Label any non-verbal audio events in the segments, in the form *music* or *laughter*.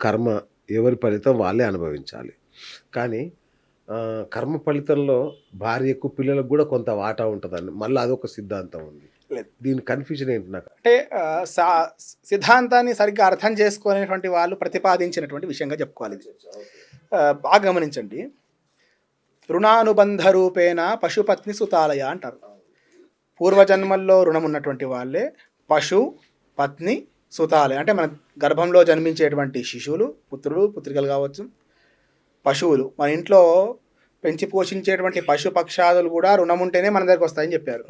కర్మ ఎవరి ఫలితం వాళ్ళే అనుభవించాలి. కానీ కర్మ ఫలితంలో భార్యకు పిల్లలకు కూడా కొంత వాటా ఉంటుందండి. మళ్ళీ అదొక సిద్ధాంతం ఉంది. లేదు. దీని కన్ఫ్యూజన్ ఏంటి నాకు? అంటే సిద్ధాంతాన్ని సరిగ్గా అర్థం చేసుకునేటువంటి వాళ్ళు ప్రతిపాదించినటువంటి విషయంగా చెప్పుకోవాలి. బాగా గమనించండి. రుణానుబంధ రూపేణ పశుపత్ని సుతాలయ అంటారు. పూర్వజన్మల్లో రుణం ఉన్నటువంటి వాళ్ళే పశు పత్ని సుతాలయ అంటే మన గర్భంలో జన్మించేటువంటి శిశువులు పుత్రులు పుత్రికలు కావచ్చు పశువులు. మన ఇంట్లో పెంచి పోషించేటువంటి పశు పక్షాదులు కూడా రుణం ఉంటేనే మన దగ్గరకు వస్తాయని చెప్పారు.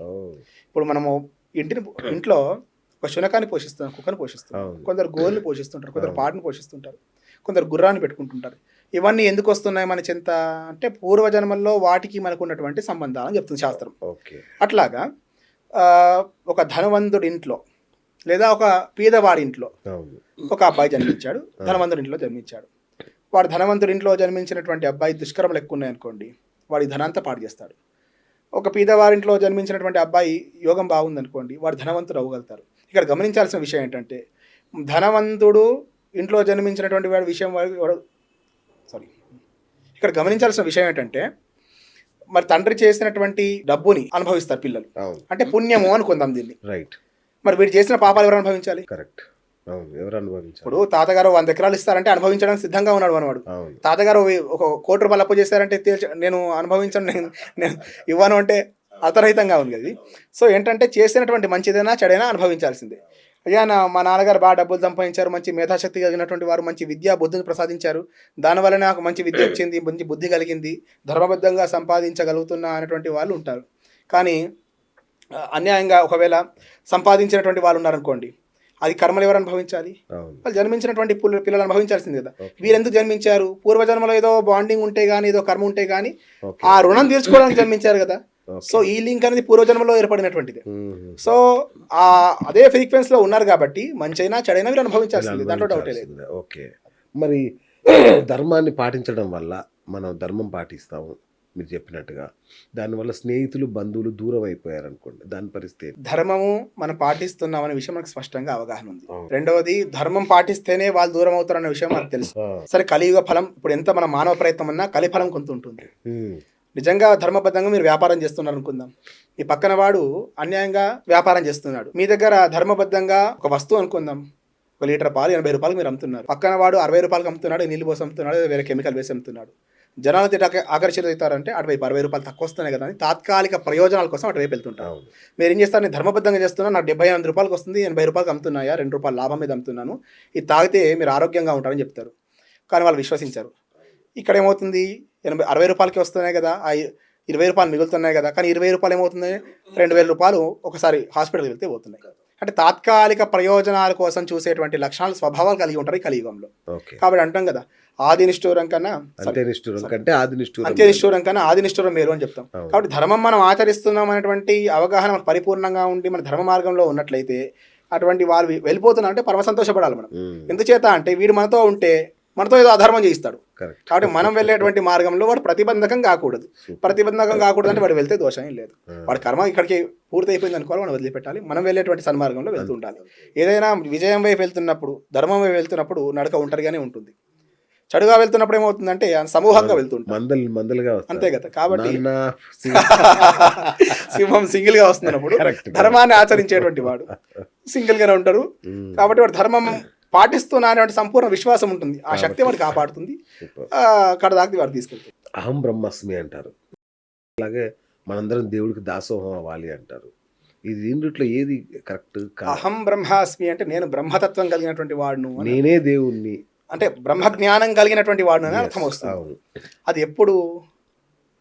ఇప్పుడు మనము ఇంటిని ఇంట్లో ఒక శునకాన్ని పోషిస్తాం కుక్కను పోషిస్తాం. కొందరు గోల్ని పోషిస్తుంటారు కొందరు. పాటను పోషిస్తుంటారు కొందరు గుర్రాన్ని పెట్టుకుంటుంటారు. ఇవన్నీ ఎందుకు వస్తున్నాయి మన చింత? అంటే పూర్వజన్మల్లో వాటికి మనకు ఉన్నటువంటి సంబంధాలు అని చెప్తుంది శాస్త్రం. ఓకే. అట్లాగా ఒక ధనవంతుడి ఇంట్లో లేదా ఒక పేదవాడి ఇంట్లో. అవును. ఒక అబ్బాయి జన్మించాడు ధనవంతుడి ఇంట్లో జన్మించాడు. వాడు ధనవంతుడి ఇంట్లో జన్మించినటువంటి అబ్బాయి దుష్కర్మలు ఎక్కువ ఉన్నాయనుకోండి వాడి ధనాంతా పాడు చేస్తాడు. ఒక పేదవారింట్లో జన్మించినటువంటి అబ్బాయి యోగం బాగుందనుకోండి వాడు ధనవంతుడు అవ్వగలుగుతారు. ఇక్కడ గమనించాల్సిన విషయం ఏంటంటే ధనవంతుడు ఇంట్లో జన్మించినటువంటి వాడి విషయం సారీ ఇక్కడ గమనించాల్సిన విషయం ఏంటంటే మరి తండ్రి చేసినటువంటి డబ్బుని అనుభవిస్తారు పిల్లలు. అంటే పుణ్యము అనుకుందాం దీన్ని. రైట్ మరి వీడు చేసిన పాపాలు ఎవరు అనుభవించాలి? కరెక్ట్. ఎవరు అనుభవించాలి? ఇప్పుడు తాతగారు వంద ఎకరాలు ఇస్తారంటే అనుభవించడానికి సిద్ధంగా ఉన్నాడు మనవాడు తాతగారు ఒక కోటి రూపాయలు అప్పు చేశారంటే తేల్చ నేను అనుభవించను నేను నేను ఇవ్వను అంటే అతరహితంగా ఉంది అది సో ఏంటంటే చేసినటువంటి మంచిదైనా చెడైనా అనుభవించాల్సిందే. అయ్యా నా మా నాన్నగారు బాగా డబ్బులు సంపాదించారు మంచి మేధాశక్తి కలిగినటువంటి వారు మంచి విద్యా బుద్ధిని ప్రసాదించారు. దానివల్ల నాకు మంచి విద్య వచ్చింది మంచి బుద్ధి కలిగింది. ధర్మబద్ధంగా సంపాదించగలుగుతున్నా అనేటువంటి వాళ్ళు ఉంటారు. కానీ అన్యాయంగా ఒకవేళ సంపాదించినటువంటి వాళ్ళు ఉన్నారనుకోండి అది కర్మలు ఎవరు అనుభవించాలి? వాళ్ళు జన్మించినటువంటి పుల్ల- పిల్లలు అనుభవించాల్సింది కదా. Okay. వీరు ఎందుకు జన్మించారు? పూర్వజన్మలో ఏదో బాండింగ్ ఉంటే గానీ ఏదో కర్మ ఉంటే గానీ ఓకే. ఆ రుణం తీర్చుకోవడానికి జన్మించారు కదా. సో ఈ లింక్ అనేది పూర్వజన్మలో ఏర్పడినటువంటిది. సో ఆ అదే ఫ్రీక్వెన్సీ లో ఉన్నారు కాబట్టి మంచైనా చెడైనా వీరు అనుభవించాల్సింది దాంట్లో డౌటే లేదు. ఓకే. మరి ధర్మాన్ని పాటించడం వల్ల మనం ధర్మం పాటిస్తాము. మీరు చెప్పినట్టుగా. దానివల్ల స్నేహితులు బంధువులు దూరం అయిపోయారు అనుకోండి దాని పరిస్థితి? ధర్మము మనం పాటిస్తున్నాం అనే విషయం మనకు స్పష్టంగా అవగాహన ఉంది. రెండవది ధర్మం పాటిస్తేనే వాళ్ళు దూరం అవుతారు అనే విషయం మనకు తెలుసు. సరే కలియుగ ఫలం ఇప్పుడు ఎంత మన మానవ ప్రయత్నం ఉన్నా కలి ఫలం కొంత ఉంటుంది. నిజంగా ధర్మబద్ధంగా మీరు వ్యాపారం చేస్తున్నారు అనుకుందాం మీ పక్కన వాడు అన్యాయంగా వ్యాపారం చేస్తున్నాడు. మీ దగ్గర ధర్మబద్ధంగా ఒక వస్తువు అనుకుందాం. ఒక లీటర్ పాలు ఎనభై రూపాయలు మీరు అమ్ముతున్నారు. పక్కన వాడు అరవై రూపాయలకి అమ్ముతున్నాడు నీళ్ళు పోసి అమ్ముతున్నాడు వేరే కెమికల్ వేసి అమ్ముతున్నాడు. జనాలు తిట్ట ఆకర్షితులు అవుతారంటే అటువైపు అరవై రూపాయలు తక్కువ వస్తున్నాయి కదా అని తాత్కాలిక ప్రయోజనాల కోసం అటువైపు వెళ్తుంటారు. మీరు ఏం చేస్తారు? నేను ధర్మబద్ధంగా చేస్తున్నా నాకు డెబ్బై ఎనిమిది రూపాయలకి వస్తుంది ఎనభై రూపాయలకి అమ్ముతున్నాయా రెండు రూపాయలు లాభం మీద అమ్ముతున్నాను ఇది తాగితే మీరు ఆరోగ్యంగా ఉంటారని చెప్తారు. కానీ వాళ్ళు విశ్వసించారు. ఇక్కడ ఏమవుతుంది? ఎనభై అరవై రూపాయలకి వస్తున్నాయి కదా ఆ ఇరవై రూపాయలు మిగులుతున్నాయి కదా కానీ ఇరవై రూపాయలు ఏమవుతుంది రెండు వేల రూపాయలు ఒకసారి హాస్పిటల్కి వెళ్తే పోతున్నాయి. అంటే తాత్కాలిక ప్రయోజనాల కోసం చూసేటువంటి లక్షణాలు స్వభావాలు కలిగి ఉంటారు ఈ కలియుగంలో. కాబట్టి అంటాం కదా ఆది నిష్ఠూరం కన్నా అంతే నిష్ఠూరం కంటే ఆది నిష్ఠూరం కన్నా ఆది నిష్ఠూరం మేలు అని చెప్తాం. కాబట్టి ధర్మం మనం ఆచరిస్తున్నాం అనేటువంటి అవగాహన మనకు పరిపూర్ణంగా ఉండి మన ధర్మ మార్గంలో ఉన్నట్లయితే అటువంటి వారు వెళ్ళిపోతున్నా అంటే పరమ సంతోషపడాలి మనం. ఎందుచేత అంటే వీడు మనతో ఉంటే మనతో ఏదో అధర్మం చేయిస్తాడు. కాబట్టి మనం వెళ్ళేటువంటి మార్గంలో వాడు ప్రతిబంధకం కాకూడదు. ప్రతిబంధకం కాకూడదు అంటే వాడు వెళ్తే దోషం లేదు. వాడి కర్మ ఇక్కడికి పూర్తి అయిపోయింది అనుకోవాలి మనం వదిలిపెట్టాలి. మనం వెళ్ళేటువంటి సన్మార్గంలో వెళ్తూ ఉండాలి. ఏదైనా విజయం వైపు వెళ్తున్నప్పుడు ధర్మం వైపు వెళ్తున్నప్పుడు నడక ఒంటరిగానే ఉంటుంది. చెడుగా వెళ్తున్నప్పుడు ఏమవుతుందంటే సమూహంగా వెళ్తుంటాం మందలు మందలుగా వస్తారు. అంతే కదా. కాబట్టి *laughs* సింహం సింగిల్గా వస్తున్నప్పుడు. ధర్మాన్ని ఆచరించేటువంటి వాడు. సింగిల్ గానే ఉంటారు. కాబట్టి వాడు ధర్మం *laughs* పాటిస్తున్నా అనేటువంటి సంపూర్ణ విశ్వాసం ఉంటుంది. ఆ శక్తి వాడు కాపాడుతుంది. Super. ఆ, అక్కడ దాకా వాడు తీసుకెళ్తాడు. అహం బ్రహ్మస్మి అంటారు. అలాగే మనందరం దేవుడికి దాసోహం అవ్వాలి అంటారు. ఇది రెండిట్లో ఏది కరెక్ట్? అహం బ్రహ్మాస్మి అంటే నేను బ్రహ్మతత్వం కలిగినటువంటి వాడును. నేనే దేవుణ్ణి. అంటే బ్రహ్మ జ్ఞానం కలిగినటువంటి వాడును అని అర్థం వస్తుంది. అవును. అది ఎప్పుడు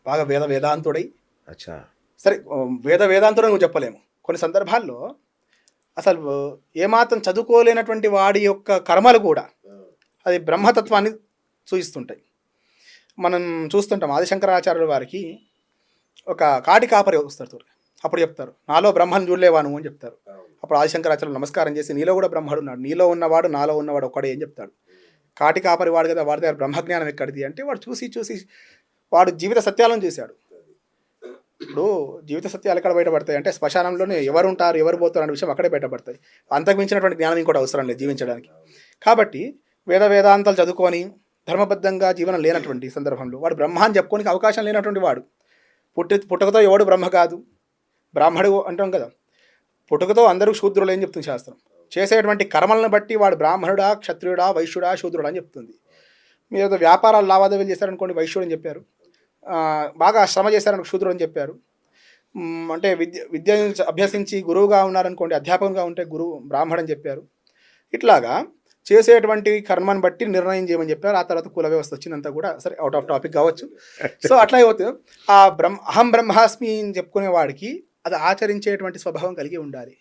బాగా వేద వేదాంతుడై అచ్చా. సరే వేద వేదాంతుడు నువ్వు చెప్పలేము. కొన్ని సందర్భాల్లో అసలు ఏమాత్రం చదువుకోలేనటువంటి వాడి యొక్క కర్మలు కూడా అది బ్రహ్మతత్వాన్ని సూచిస్తుంటాయి. మనం చూస్తుంటాం ఆదిశంకరాచార్యుల వారికి ఒక కాటి కాపరి వస్తారు అప్పుడు చెప్తారు నాలో బ్రహ్మను చూడలేవాను అని చెప్తారు. అప్పుడు ఆదిశంకరాచార్యులు నమస్కారం చేసి నీలో కూడా బ్రహ్మడు ఉన్నాడు నీలో ఉన్నవాడు నాలో ఉన్నవాడు ఒక్కడే అని చెప్తాడు. కాటి కాపరి వాడు కదా వాడి దగ్గర బ్రహ్మజ్ఞానం ఎక్కడిది అంటే వాడు చూసి చూసి వాడు జీవిత సత్యాలను చూశాడు. ఇప్పుడు జీవిత సత్యాలు ఎక్కడ బయటపడతాయి? అంటే శ్మశానంలోనే ఎవరు ఉంటారు ఎవరు పోతారు అనే విషయం అక్కడే బయటపడతాయి. అంతకు మించినటువంటి జ్ఞానం ఇంకోటి అవసరం లేదు జీవించడానికి. కాబట్టి వేద వేదాంతాలు చదువుకొని ధర్మబద్ధంగా జీవనం లేనటువంటి సందర్భంలో వాడు బ్రహ్మాన్ని చెప్పుకోనికి అవకాశం లేనటువంటి వాడు. పుట్టి పుట్టుకతో ఎవడు బ్రహ్మ కాదు. బ్రాహ్మడు అంటాం కదా. పుట్టుకతో అందరూ శూద్రులు అని చెప్తుంది శాస్త్రం. చేసేటువంటి కర్మలను బట్టి వాడు బ్రాహ్మణుడా క్షత్రియుడా వైశ్యుడా శూద్రుడా అని చెప్తుంది. మీరు వ్యాపారాలు లావాదేవీలు చేశారనుకోండి వైశ్యుడు అని చెప్పారు. బాగా శ్రమ చేశారని శూద్రుడు అని చెప్పారు. అంటే విద్య విద్య అభ్యసించి గురువుగా ఉన్నారనుకోండి అధ్యాపకంగా ఉంటే గురువు బ్రాహ్మణ్ అని చెప్పారు. ఇట్లాగా చేసేటువంటి కర్మను బట్టి నిర్ణయం చేయమని చెప్పారు. ఆ తర్వాత కుల వ్యవస్థ వచ్చిందంతా కూడా సరే అవుట్ ఆఫ్ టాపిక్ కావచ్చు. సో అట్లా అయిపోతే ఆ బ్రహ్మ అహం బ్రహ్మాస్మి అని చెప్పుకునే వాడికి అది ఆచరించేటువంటి స్వభావం కలిగి ఉండాలి.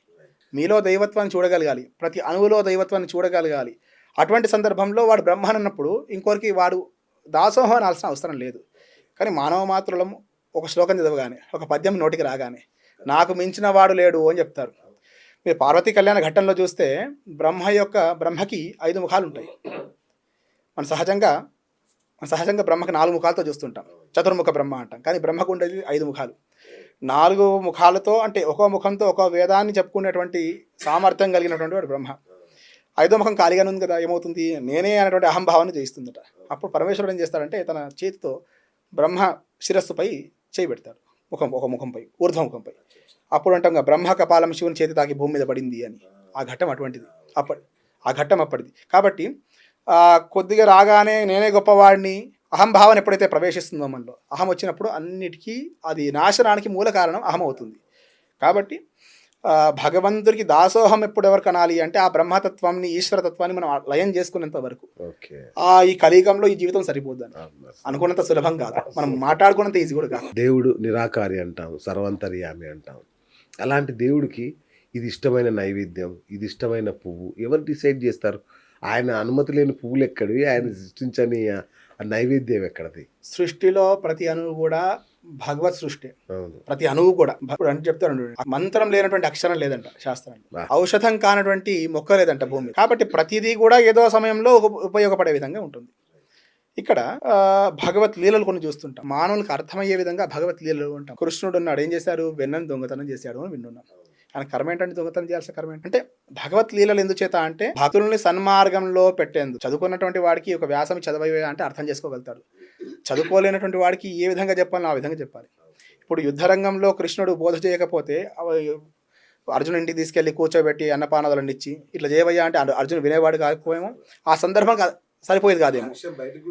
మీలో దైవత్వాన్ని చూడగలగాలి. ప్రతి అణువులో దైవత్వాన్ని చూడగలగాలి. అటువంటి సందర్భంలో వాడు బ్రహ్మన్ అన్నప్పుడు ఇంకొకరికి వాడు దాసోహం అనాల్సిన అవసరం లేదు. కానీ మానవ మాత్రులం ఒక శ్లోకం చదవగానే ఒక పద్యం నోటికి రాగానే నాకు మించిన వాడు లేడు అని చెప్తారు. మీరు పార్వతీ కళ్యాణ ఘట్టంలో చూస్తే బ్రహ్మ యొక్క బ్రహ్మకి ఐదు ముఖాలు ఉంటాయి మన సహజంగా మన సహజంగా బ్రహ్మకి నాలుగు ముఖాలతో చూస్తుంటాం. చతుర్ముఖ బ్రహ్మ అంటాం. కానీ బ్రహ్మకు ఉండేది ఐదు ముఖాలు. నాలుగు ముఖాలతో అంటే ఒక్కో ముఖంతో ఒక వేదాన్ని చెప్పుకునేటువంటి సామర్థ్యం కలిగినటువంటి వాడు బ్రహ్మ. ఐదో ముఖం ఖాళీగానే ఉంది కదా ఏమవుతుంది? నేనే అనేటువంటి అహంభావాన్ని జయిస్తుందట. అప్పుడు పరమేశ్వరుడు ఏం చేస్తాడంటే తన చేతితో బ్రహ్మ శిరస్సుపై చేయబెడతాడు ముఖం ఒక ముఖంపై ఊర్ధ్వ ముఖంపై. అప్పుడు అంటాం బ్రహ్మ కపాలం శివుని చేతి తాకి భూమి మీద పడింది అని. ఆ ఘట్టం అటువంటిది. అప్పటి ఆ ఘట్టం అప్పటిది. కాబట్టి కొద్దిగా రాగానే నేనే గొప్పవాడిని అహంభావన ఎప్పుడైతే ప్రవేశిస్తుందో మనలో అహం వచ్చినప్పుడు అన్నిటికీ అది నాశనానికి మూల కారణం అహం అవుతుంది. కాబట్టి భగవంతుడికి దాసోహం ఎప్పుడు ఎవరికి అనాలి అంటే ఆ బ్రహ్మతత్వాన్ని ఈశ్వరతత్వాన్ని మనం లయం చేసుకునేంత వరకు. ఓకే. ఆ ఈ కలియుగంలో ఈ జీవితం సరిపోద్దని. అనుకున్నంత సులభం కాదు. మనం మాట్లాడుకున్నంత ఈజీ కూడా కాదు. దేవుడు నిరాకారి అంటాం సర్వంతర్యామి అంటాం. అలాంటి దేవుడికి ఇది ఇష్టమైన నైవేద్యం ఇది ఇష్టమైన పువ్వు ఎవరు డిసైడ్ చేస్తారు? ఆయన అనుమతి లేని పువ్వులు ఎక్కడివి? ఆయన సృష్టించని నైవేద్యం ఎక్కడది? సృష్టిలో ప్రతి అణువు కూడా భగవత్ సృష్టి. ప్రతి అణువు కూడా. ఇప్పుడు అంటే చెప్తారు. మంత్రం లేనటువంటి అక్షరం లేదంట శాస్త్రం వా. ఔషధం కానటువంటి మొక్క లేదంట భూమి. కాబట్టి ప్రతిదీ కూడా ఏదో సమయంలో ఉప- ఉపయోగపడే విధంగా ఉంటుంది. ఇక్కడ భగవత్ లీలలు కొన్ని చూస్తుంటాం. మానవులకు అర్థమయ్యే విధంగా భగవత్ లీలలు ఉంటాం. కృష్ణుడు ఉన్నాడు ఏం చేశారు వెన్నని దొంగతనం చేశాడు అని వింటున్నాం. ఆయన కర్మ ఏంటంటే దొంగతనం చేయాల్సిన కర్మ ఏంటి? అంటే భగవత్ లీలలు ఎందుచేత అంటే భక్తుల్ని సన్మార్గంలో పెట్టేందుకు. చదువుకున్నటువంటి వాడికి ఒక వ్యాసం చదవే అంటే అర్థం చేసుకోగలుగుతాడు. చదువుకోలేనటువంటి వాడికి ఏ విధంగా చెప్పాలో ఆ విధంగా చెప్పాలి. ఇప్పుడు యుద్ధరంగంలో కృష్ణుడు బోధ చేయకపోతే అర్జున్ ఇంటికి తీసుకెళ్ళి కూర్చోబెట్టి అన్నపానాదులను ఇచ్చి ఇట్లా చేయవయ్యా అంటే అర్జు- అర్జున్ వినేవాడు కాకపోయేమో ఆ సందర్భం సరిపోయేది కాదేమో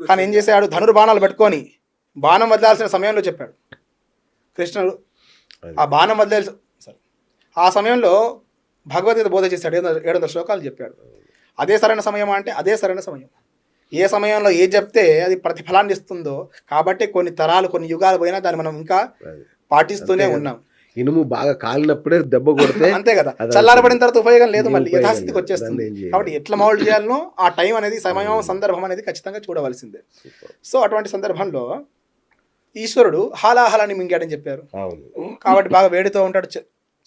కానీ ఏం చేశాడు? ధనుర్బాణాలు పెట్టుకొని బాణం వదిలాల్సిన సమయంలో చెప్పాడు. కృష్ణుడు ఆ బాణం వదిలేసి సరే ఆ సమయంలో భగవద్గీత బోధ చేశాడు. ఏడు వందల శ్లోకాలు చెప్పాడు. అదే సరైన సమయం అంటే అదే సరైన సమయం. ఏ సమయంలో ఏ చెప్తే అది ప్రతిఫలాన్ని ఇస్తుందో కాబట్టి కొన్ని తరాలు కొన్ని యుగాలు పోయినా దాన్ని మనం ఇంకా. పాటిస్తూనే. ఉన్నాం ఇనుము బాగా కాలినప్పుడే దెబ్బ కొడితే అంతే కదా చల్లారబడిన తర్వాత ఉపయోగం లేదు మళ్ళీ యథాస్థితికి. వచ్చేస్తుంది. కాబట్టి ఎట్లా మౌల్డ్ చేయాలనో ఆ టైం అనేది సమయం సందర్భం అనేది ఖచ్చితంగా చూడవలసిందే సో అటువంటి సందర్భంలో ఈశ్వరుడు హాలాహలాన్ని మింగాడని చెప్పారు కాబట్టి బాగా వేడితో ఉంటాడు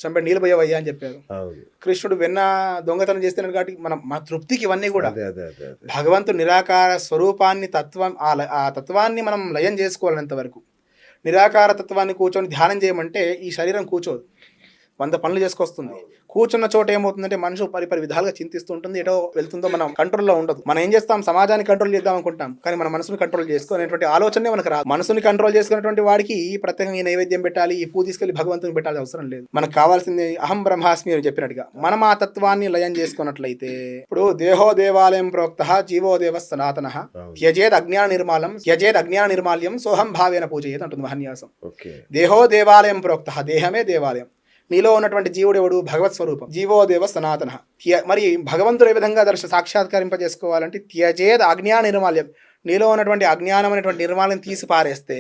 చ- చంపే నీళ్ళు పోయేవయ్యా అని చెప్పారు. కృష్ణుడు వెన్న దొంగతనం చేస్తున్నాడు కాబట్టి మనం మన తృప్తికి ఇవన్నీ కూడా భగవంతుడు నిరాకార స్వరూపాన్ని తత్వం ఆ తత్వాన్ని మనం లయం చేసుకోవాలంత వరకు. నిరాకార తత్వాన్ని కూర్చొని ధ్యానం చేయమంటే ఈ శరీరం కూర్చోదు. వంద పనులు చేసుకొస్తుంది. కూర్చున్న చోట ఏమవుతుందంటే మనిషి పరి పరి విధాలుగా చింతిస్తూ ఉంటుంది ఎటో వెళ్తుందో మనం కంట్రోల్లో ఉండదు. మనం ఏం చేస్తాం? సమాజాన్ని కంట్రోల్ చేద్దాం అనుకుంటాం కానీ మన మనసుని కంట్రోల్ చేసుకునేటువంటి ఆలోచనే మనకు రాదు. మనసుని కంట్రోల్ చేసుకునేటువంటి వాడికి ప్రత్యేకంగా ఈ నైవేద్యం పెట్టాలి ఈ పూ తీసుకెళ్ళి భగవంతుని పెట్టాల్సిన అవసరం లేదు. మనకు కావాల్సింది అహం బ్రహ్మాస్మి అని చెప్పినట్టుగా మనం ఆ తత్వాన్ని లయం చేసుకున్నట్లయితే ఇప్పుడు దేహో దేవాలయం ప్రోక్త జీవో దేవ సనాతన త్యజేద్ అజ్ఞాన నిర్మాలం త్యజేద్ అజ్ఞాన నిర్మాల్యం సోహం భావేన పూజయేది అంటుంది మహన్యాసం. దేహో దేవాలయం ప్రోక్త దేహమే దేవాలయం. నీలో ఉన్నటువంటి జీవుడు ఎవడు? భగవత్ స్వరూపం. జీవో దేవ సనాతన మరి భగవంతుడు ఏ విధంగా దర్శ సాక్షాత్కరింపజేసుకోవాలంటే త్యజేద్ అజ్ఞాన నిర్మాల్యం. నీలో ఉన్నటువంటి అజ్ఞానం అనేటువంటి నిర్మాల్యం తీసి పారేస్తే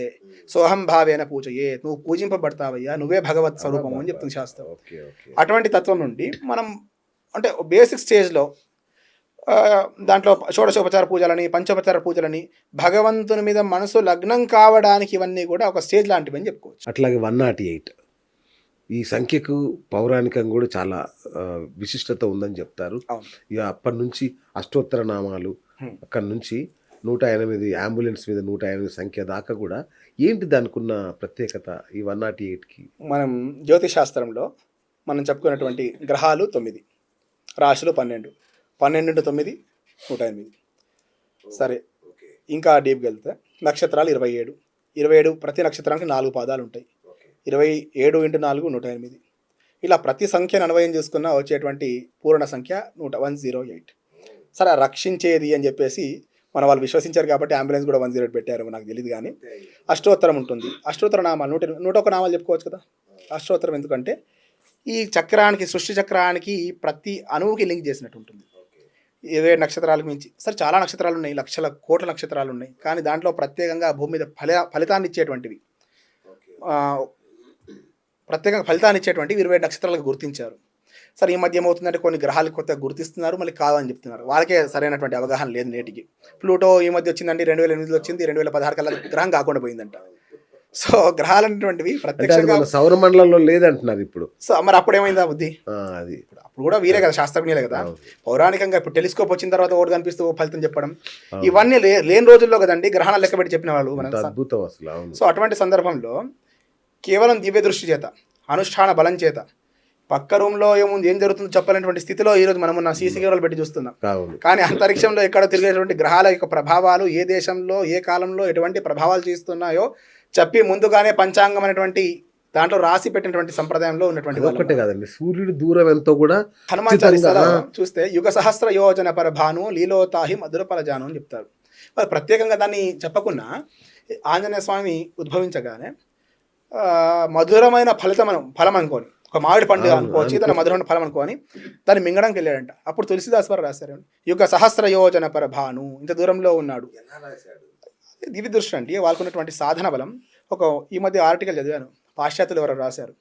సోహం భావేన పూజయే నువ్వు పూజింపబడతావయ్యా నువ్వే భగవత్ స్వరూపం అని చెప్తుంది శాస్త్రం. అటువంటి తత్వం నుండి మనం అంటే బేసిక్ స్టేజ్లో దాంట్లో షోడశోపచార పూజలని పంచోపచార పూజలని భగవంతుని మీద మనసు లగ్నం కావడానికి ఇవన్నీ కూడా ఒక స్టేజ్ లాంటివి అని చెప్పుకోవచ్చు. అట్లాగే వన్ నాట్ ఎయిట్. ఈ సంఖ్యకు పౌరాణికంగా కూడా చాలా విశిష్టత ఉందని చెప్తారు. ఇక అప్పటి నుంచి అష్టోత్తర నామాలు. అక్కడి నుంచి నూట ఎనిమిది అంబులెన్స్ మీద నూట ఎనిమిది సంఖ్య దాకా కూడా ఏంటి దానికి ఉన్న ప్రత్యేకత ఈ వన్ నాట్ ఎయిట్కి? మనం జ్యోతిష్ శాస్త్రంలో మనం చెప్పుకున్నటువంటి గ్రహాలు తొమ్మిది రాశులు పన్నెండు పన్నెండు తొమ్మిది నూట ఎనిమిది. సరే ఇంకా డీప్కి వెళ్తే నక్షత్రాలు ఇరవై ఏడు. ఇరవై ఏడు ప్రతి నక్షత్రానికి నాలుగు పాదాలు ఉంటాయి. ఇరవై ఏడు ఇంటూ నాలుగు నూట ఎనిమిది. ఇలా ప్రతి సంఖ్యను అన్వయం చేసుకున్న వచ్చేటువంటి పూర్ణ సంఖ్య నూట వన్ జీరో ఎయిట్. సరే రక్షించేది అని చెప్పేసి మన వాళ్ళు విశ్వసించారు కాబట్టి అంబులెన్స్ కూడా వన్ జీరో ఎయిట్ పెట్టారు నాకు తెలియదు కానీ. అష్టోత్తరం ఉంటుంది. అష్టోత్తర నామాలు నూట నూట ఒక నామాలు చెప్పుకోవచ్చు కదా? అష్టోత్తరం ఎందుకంటే ఈ చక్రానికి సృష్టి చక్రానికి ప్రతి అణువుకి లింక్ చేసినట్టు ఉంటుంది. ఇరవై ఏడు నక్షత్రాలకు మించి. సరే చాలా నక్షత్రాలు ఉన్నాయి. లక్షల కోట్ల నక్షత్రాలు ఉన్నాయి. కానీ దాంట్లో ప్రత్యేకంగా భూమి మీద ఫల ఫలితాన్ని ఇచ్చేటువంటివి. ప్రత్యేకంగా ఫలితాన్ని ఇచ్చేటువంటివి ఇరవై నక్షత్రాలకు గుర్తించారు. సరే ఈ మధ్య ఏమవుతుందంటే కొన్ని గ్రహాలు కొత్తగా గుర్తిస్తున్నారు మళ్ళీ కాదని చెప్తున్నారు. వాళ్ళకే సరైనటువంటి అవగాహన లేదు నేటికి. ప్లూటో ఈ మధ్య వచ్చిందండి రెండు వేల ఎనిమిదిలో వచ్చింది రెండు వేల పదహారు కల్లా గ్రహం కాకుండా పోయిందంట. సో గ్రహాలు అనేటువంటివి ప్రత్యక్షంగా సౌర మండలంలో లేదంటున్నారు ఇప్పుడు. సో మరి అప్పుడు ఏమైందా బుద్ధి? అది. అప్పుడు కూడా వీరే కదా శాస్త్రజ్ఞులే కదా. పౌరాణికంగా ఇప్పుడు టెలిస్కోప్ వచ్చిన తర్వాత ఓటు కనిపిస్తూ ఫలితం చెప్పడం. ఇవన్నీ లేని రోజుల్లో కదండి గ్రహణాలు లెక్క పెట్టి చెప్పిన వాళ్ళు అద్భుతం అసలు సో అటువంటి సందర్భంలో కేవలం దివ్య దృష్టి చేత అనుష్ఠాన బలం చేత. పక్క రూమ్లో ఏముంది ఏం జరుగుతుందో చెప్పలేనటువంటి స్థితిలో ఈరోజు మనం ఉన్న సీసీ కెమెరాలు పెట్టి చూస్తున్నాం. కానీ అంతరిక్షంలో ఎక్కడ తిరిగేటువంటి గ్రహాల యొక్క ప్రభావాలు ఏ దేశంలో ఏ కాలంలో ఎటువంటి ప్రభావాలు చేస్తున్నాయో చెప్పి ముందుగానే పంచాంగం అనేటువంటి దాంట్లో రాసి పెట్టినటువంటి సంప్రదాయంలో ఉన్నటువంటి. ఒకటే కాదండి. సూర్యుడి దూరం ఎంతో కూడా హనుమాన్ ఆ. చూస్తే యుగ సహస్ర యోజన పరభాను లీలోతాహి మధుర పరజాను అని చెప్తారు. ప్రత్యేకంగా దాన్ని చెప్పకుండా ఆంజనేయ స్వామి ఉద్భవించగానే మధురమైన ఫలితం అను- ఫలం అనుకోని. ఒక మామిడి పండు అవును, అనుకోవచ్చు అనుకో- దాని మధురమైన ఫలం అనుకోని దాన్ని మింగడానికి వెళ్ళాడంట. అప్పుడు తులసిదాస్ వారు రాశారు యుగ సహస్ర యోజన పరభాను ఇంత దూరంలో ఉన్నాడు. దివ్య దృష్టి అంటే వాళ్ళకున్నటువంటి సాధన బలం. ఒక ఈ మధ్య ఆర్టికల్ చదివాను పాశ్చాత్యులు ఎవరు రాశారు.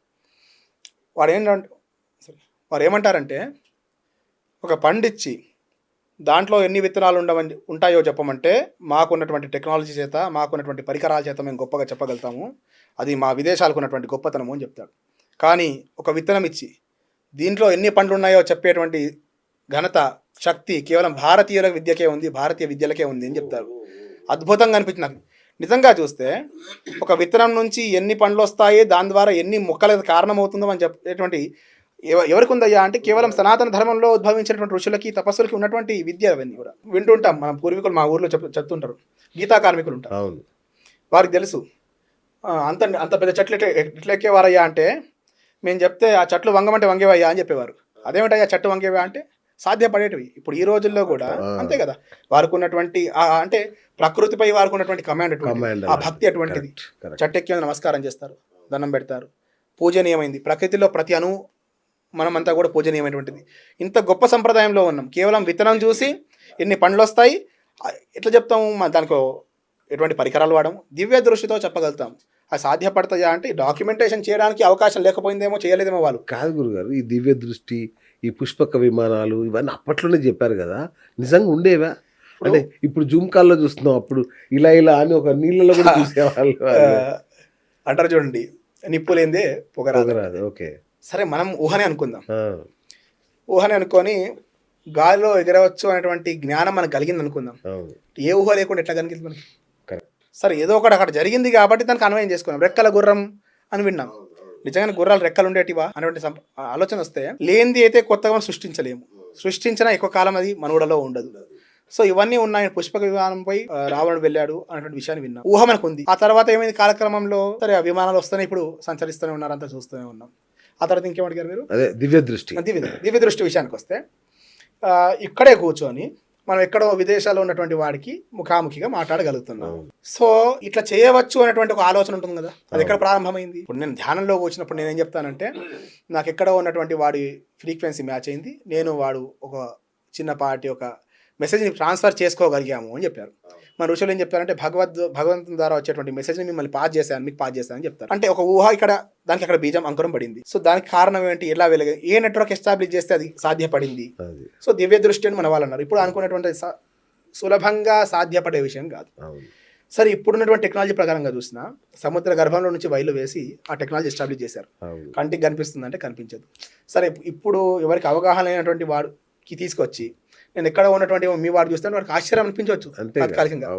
వాడు ఏంటంటే వారు ఏమంటారంటే ఒక పండిచ్చి దాంట్లో ఎన్ని విత్తనాలు ఉండవని ఉంటాయో చెప్పమంటే మాకున్నటువంటి టెక్నాలజీ చేత మాకున్నటువంటి పరికరాల చేత మేము గొప్పగా చెప్పగలుగుతాము. అది మా విదేశాలకు ఉన్నటువంటి గొప్పతనము అని చెప్తాడు. కానీ ఒక విత్తనం ఇచ్చి దీంట్లో ఎన్ని పండ్లు ఉన్నాయో చెప్పేటువంటి ఘనత శక్తి కేవలం భారతీయుల విద్యకే ఉంది భారతీయ విద్యలకే ఉంది అని చెప్తారు. అద్భుతంగా అనిపించింది నాకు. నిజంగా చూస్తే ఒక విత్తనం నుంచి ఎన్ని పండ్లు వస్తాయి దాని ద్వారా ఎన్ని మొక్కలకు కారణమవుతుందో అని చెప్పేటువంటి ఎవరికి ఉందయ్యా అంటే కేవలం సనాతన ధర్మంలో ఉద్భవించినటువంటి ఋషులకి తపస్సులకి ఉన్నటువంటి విద్య అవన్నీ కూడా. వింటుంటాం మన పూర్వీకులు మా ఊర్లో చెప్ చెప్తుంటారు. గీతా కార్మికులు ఉంటారు. వారికి తెలుసు. అంత అంత పెద్ద చెట్లు ఎట్లా ఎక్కేవారయ్యా అంటే మేము చెప్తే ఆ చెట్లు వంగమంటే వంగేవయ్యా అని చెప్పేవారు. అదేమిటయ్యా చెట్టు వంగేవా అంటే సాధ్యపడేటివి. ఇప్పుడు ఈ రోజుల్లో కూడా. అంతే కదా. వారికి ఉన్నటువంటి అంటే ప్రకృతిపై వారికి ఉన్నటువంటి కమాండ్ ఆ భక్తి అటువంటిది కరెక్ట్ చెట్టు ఎక్కి నమస్కారం చేస్తారు దండం పెడతారు. పూజనీయమైంది ప్రకృతిలో ప్రతి అణు మనమంతా కూడా పూజనీయమైనటువంటిది. ఇంత గొప్ప సంప్రదాయంలో ఉన్నాం. కేవలం విత్తనం చూసి ఎన్ని పండ్లు వస్తాయి ఎట్లా చెప్తాము? మన దానికి ఎటువంటి పరికరాలు వాడము? దివ్య దృష్టితో చెప్పగలుగుతాం. అది సాధ్యపడతాయా అంటే డాక్యుమెంటేషన్ చేయడానికి అవకాశం లేకపోయిందేమో చేయలేదేమో వాళ్ళు. కాదు గురుగారు ఈ దివ్య దృష్టి ఈ పుష్పక విమానాలు ఇవన్నీ అప్పట్లోనే చెప్పారు కదా. నిజంగా ఉండేవా? అంటే ఇప్పుడు జూమ్ కాల్లో చూస్తున్నాం అప్పుడు ఇలా ఇలా అని ఒక నీళ్ళలో కూడా *laughs* చూసేవాళ్ళు అంటారు చూడండి నిప్పులేందే పొగరాదు ఓకే. సరే మనం ఊహనే అనుకుందాం. ఊహని అనుకొని గాలిలో ఎగరవచ్చు అనేటువంటి జ్ఞానం మనకు కలిగింది అనుకుందాం. ఏ ఊహ లేకుండా ఎట్లా కనిపించింది మనకి? సరే ఏదో ఒకటి అక్కడ జరిగింది కాబట్టి దానికి అన్వయం చేసుకున్నాం. రెక్కల గుర్రం అని విన్నాం. నిజంగానే గుర్రాలు రెక్కలు ఉండేటివా అనేటువంటి ఆలోచన వస్తే లేనిది అయితే కొత్తగా మనం సృష్టించలేము. సృష్టించిన ఎక్కువ కాలం అది మనుగడలో ఉండదు. సో ఇవన్నీ ఉన్నాయి. పుష్పక విమానంపై రావణుడు వెళ్ళాడు అనేటువంటి విషయాన్ని విన్నాం. ఊహ మనకు ఉంది ఆ తర్వాత ఏమైంది? కాలక్రమంలో సరే ఆ విమానాలు వస్తూనే ఇప్పుడు సంచరిస్తూనే ఉన్నారు అంతా చూస్తూనే ఉన్నాం. ఆ తర్వాత ఇంకేమడిగారు మీరు? అదే దివ్య దృష్టి. దివ్య దివ్య దృష్టి విషయానికి వస్తే ఇక్కడే కూర్చొని మనం ఎక్కడో విదేశాల్లో ఉన్నటువంటి వాడికి ముఖాముఖిగా మాట్లాడగలుగుతున్నాం. సో ఇట్లా చేయవచ్చు అనేటువంటి ఒక ఆలోచన ఉంటుంది కదా? అది ఎక్కడ ప్రారంభమైంది? ఇప్పుడు నేను ధ్యానంలో వచ్చినప్పుడు నేను ఏం చెప్తానంటే నాకు ఎక్కడో ఉన్నటువంటి వాడి ఫ్రీక్వెన్సీ మ్యాచ్ అయింది. నేను వాడు ఒక చిన్నపాటి ఒక మెసేజ్ని ట్రాన్స్ఫర్ చేసుకోగలిగాము అని చెప్పారు. మన ఋషులు ఏం చెప్తారంటే భగవద్ భగవంతుని ద్వారా వచ్చేటువంటి మెసేజ్ని మిమ్మల్ని పాస్ చేశాను మీకు పాస్ చేశాను అని చెప్తారు. అంటే ఒక ఊహ ఇక్కడ దానికి అక్కడ బీజం అంకురం పడింది. సో దానికి కారణం ఏంటి? ఎలా వెలుగు ఏ నెట్వర్క్ ఎస్టాబ్లిష్ చేస్తే అది సాధ్యపడింది? సో దివ్య దృష్టి అని మన వాళ్ళు అన్నారు ఇప్పుడు అనుకున్నటువంటి సులభంగా సాధ్యపడే విషయం కాదు. సరే ఇప్పుడున్నటువంటి టెక్నాలజీ ప్రకారంగా చూసినా సముద్ర గర్భంలో నుంచి వైలు వేసి ఆ టెక్నాలజీ ఎస్టాబ్లిష్ చేశారు. కంటికి కనిపిస్తుంది అంటే కనిపించదు. సరే ఇప్పుడు ఎవరికి అవగాహన లేనటువంటి వాడికి తీసుకొచ్చి నేను ఎక్కడ ఉన్నటువంటి మీ వాడు చూస్తే వాడికి ఆశ్చర్యం అనిపించవచ్చు తాత్కాలికంగా.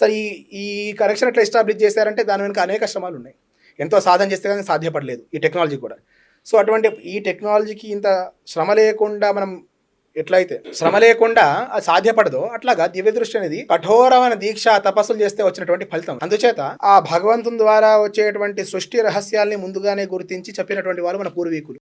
సరే ఈ ఈ కరెక్షన్ ఎట్లా ఎస్టాబ్లిష్ చేశారంటే దాని వెనుక అనేక శ్రమాలు ఉన్నాయి. ఎంతో సాధన చేస్తే కానీ సాధ్యపడలేదు ఈ టెక్నాలజీ కూడా. సో అటువంటి ఈ టెక్నాలజీకి ఇంత శ్రమ లేకుండా మనం ఎట్లయితే శ్రమ లేకుండా అది సాధ్యపడదో అట్లాగా దివ్య దృష్టి అనేది కఠోరమైన దీక్ష తపస్సులు చేస్తే వచ్చినటువంటి ఫలితం. అందుచేత ఆ భగవంతుని ద్వారా వచ్చేటువంటి సృష్టి రహస్యాల్ని ముందుగానే గుర్తించి చెప్పినటువంటి వారు మన పూర్వీకులు.